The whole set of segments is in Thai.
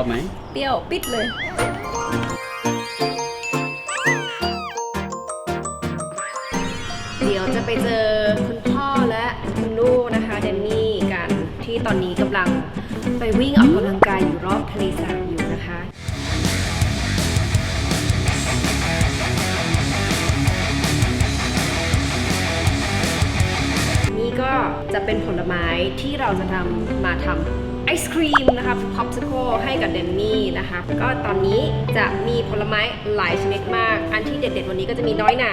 อบไหม เปรี้ยวปิดเลย เดี๋ยวจะไปเจอคุณพ่อและคุณลูกนะคะเดนนี่กันที่ตอนนี้กำลังไปวิ่งออกกำลังกายอยู่รอบทะเลสาบอยู่นะคะนี่ก็จะเป็นผลไม้ที่เราจะทำมาทำ ไอศครีมนะคะพ็อปซิโคให้กับเดนนี่นะคะก็ตอนนี้จะมีผลไม้หลายชนิดมาก อันที่เด็ดๆวันนี้ก็จะมีน้อยหนา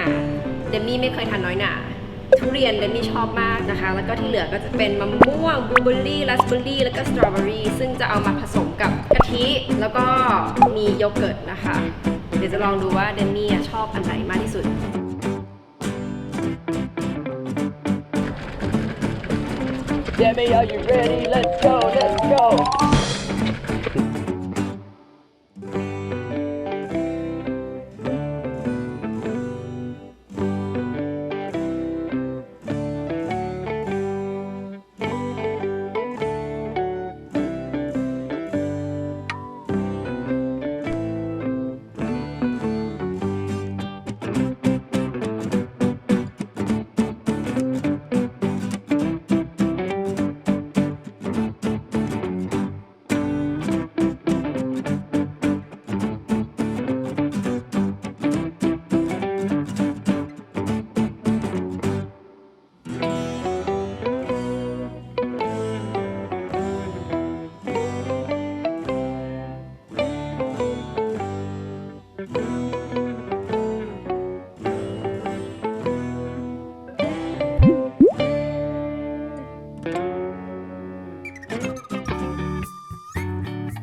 เดนนี่ไม่เคยทานน้อยหนาทุเรียนเดนนี่ชอบมากนะคะ แล้วก็ที่เหลือก็จะเป็นมะม่วงบลูเบอร์รี่ราสเบอร์รี่แล้วก็สตรอเบอรี่ซึ่งจะเอามาผสมกับกะทิแล้วก็มีโยเกิร์ตนะคะ เดี๋ยวจะลองดูว่าเดนนี่ชอบอันไหนมากที่สุด Demi, are you ready? Let's go, let's go.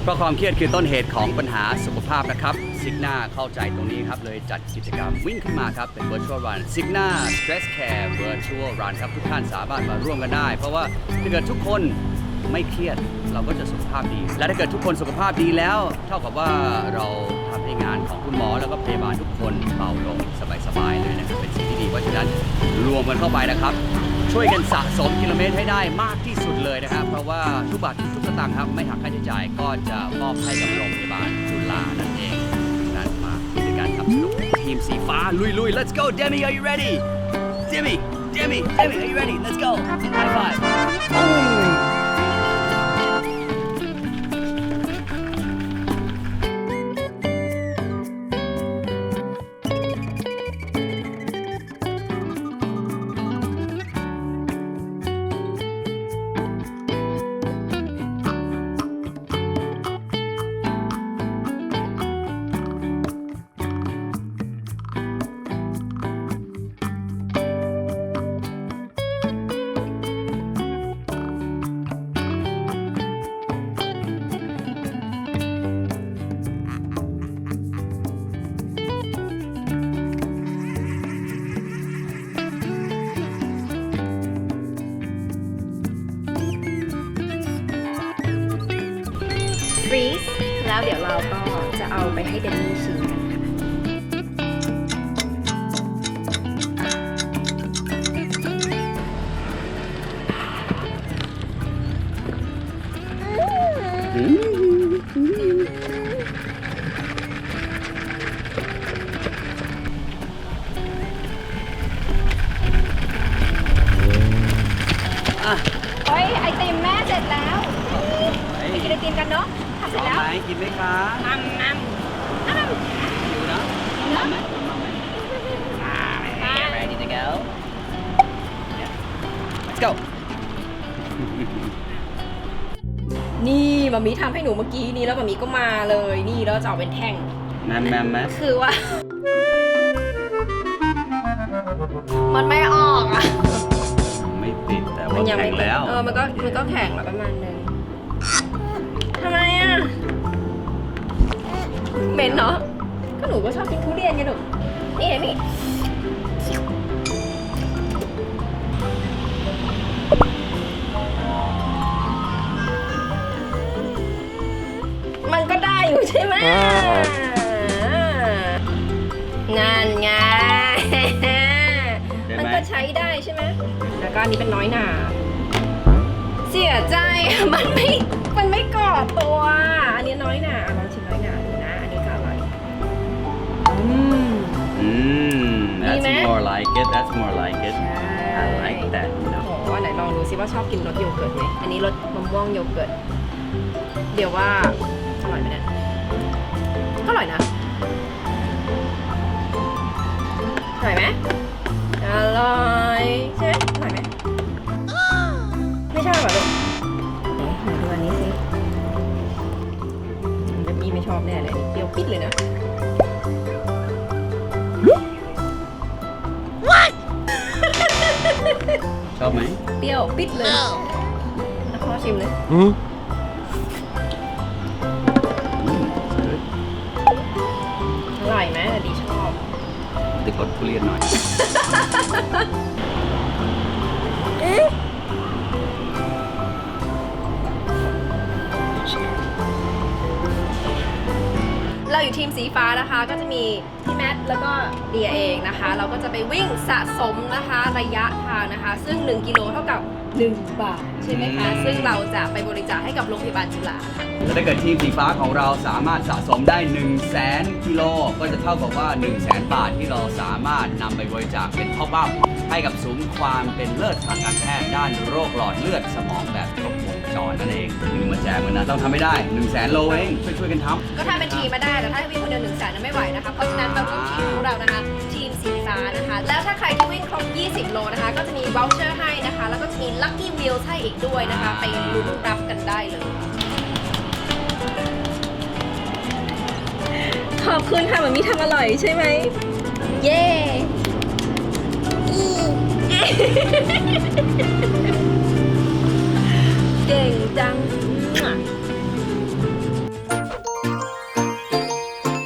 เพราะความเครียดคือต้นเหตุของปัญหาสุขภาพนะครับซิกนาเข้าใจตรงนี้ครับ เลยจัดกิจกรรมวิ่งขึ้นมาครับ เป็น virtual run ซิกนา stress care virtual run ครับ ทุกท่านสามารถมาร่วมกันได้ เพราะว่าถ้าเกิดทุกคนไม่เครียดเราก็จะสุขภาพดี และถ้าเกิดทุกคนสุขภาพดีแล้ว เท่ากับว่าเราทำให้งานของคุณหมอแล้วก็พยาบาลทุกคนเบาลงสบายๆเลยนะครับเป็นสิ่งที่ดีเพราะฉะนั้นรวมกันเข้าไปนะครับ ช่วยกันสะสมกิโลเมตรให้ได้มากที่สุดเลยนะครับ เพราะว่าทุกบาททุกสตางค์ครับไม่หักค่าใช้จ่ายก็จะมอบให้กับโรงพยาบาลจุฬานั่นเองนั่นมาด้วยการทำสนุกทีมสีฟ้าลุยลุย let's go Demi are you ready Demi Demi Demi are you ready let's go high five ฟรีซแล้วเดี๋ยวเราก็จะเอาไปให้เดนนี่ชิมกันค่ะอะเฮ้ยไอติมแม่เสร็จแล้วไปกินไอติมกันเนาะ ทำเสพร็ร้จอมแล้วไหมกินไหมคะมัมมัมมัมดูนะเนาะ ready to go let's go นี่มามีทำให้หนูเมื่อกี้นี้แล้วมามีก็มาเลย นี่แล้วจะเอาเป็นแท่งแมมแมมไหมคือว่า มันไม่ออกอะ ไม่ติดแต่ว่าแข็งแล้ว เออ มันก็มันก็แข็งแล้วประมาณนึง เหม็นเนาะก็หนูก็ชอบกินทุเรียนไงหนูนี่ไงนี่มันก็ได้อยู่ใช่ไหมงานไงได้ไหมมันก็ใช้ได้ใช่ไหมแล้วก็อันนี้เป็นน้อยหนา เสียใจมันไม่ มันไม่ก่อตัว it that's more like it I like that you โอ้ know โหไหนลองดูซิว่าชอบกินรสโยเกิร์ตไหม อันนี้รสมะม่วงโยเกิร์ต เดี๋ยวว่าอร่อยไหมเนี่ย ก็อร่อยนะ อร่อยไหมอร่อยใช่ไหมอร่อยไหมไม่ชอบเหรอลูกไหนมาดูอันนี้สิเดี๋ยวพี่ไม่ชอบแน่เลยเปรี้ยวปิดเลยนะ อบไหมเปรี้ยว ปิดเลยอะพ่อชิมเลยอืมอร่อยไหมแต่ดีชอบ ติดรสทุเรียนหน่อย เราอยู่ทีมสีฟ้านะคะก็จะมีพี่ แมทแล้วก็เดียเองนะคะ เราก็จะไปวิ่งสะสมนะคะระยะทางนะคะ ซึ่ง 1 กิโลเท่ากับ 1 บาท ใช่ไหมคะอืมซึ่งเราจะไปบริจาคให้กับโรงพยาบาลจุฬาค่ะ และถ้าเกิดทีมสีฟ้าของเราสามารถสะสมได้ 1 0 0 0 0แสนกิโล ก็จะเท่ากับว่า 1 0 0 0 0แสนบาทที่เราสามารถนำไปบริจาคเป็นท็อปอัพให้กับศูนย์ความเป็นเลิศทางการแพทย์ด้านโรคหลอดเลือดสมองแบบครบวง จรนั่นเองหนึ่งมาแจกเหมือนนะต้องทำให้ได้1 0 0 0 0แสนโลเองช่วยๆกันทำ ก็ทำเป็นทีมมาได้แต่ถ้าวิ่งคนเดียวหนึ่งแสนนั้นไม่ไหวนะคะเพราะฉะนั้นเราต้องทีมของเรานะคะทีมสีฟ้านะคะ แล้วถ้าใครที่วิ่งครบ 20 โลนะคะ ก็จะมี v o u เชอร์ให้นะคะ แล้วก็จะมี Lucky Wheels ให้อีกด้วยนะคะ ไปลุ้นรับกันได้เลย ขอบคุณค่ะมันมีทำอร่อยใช่ไหม เย้ 电影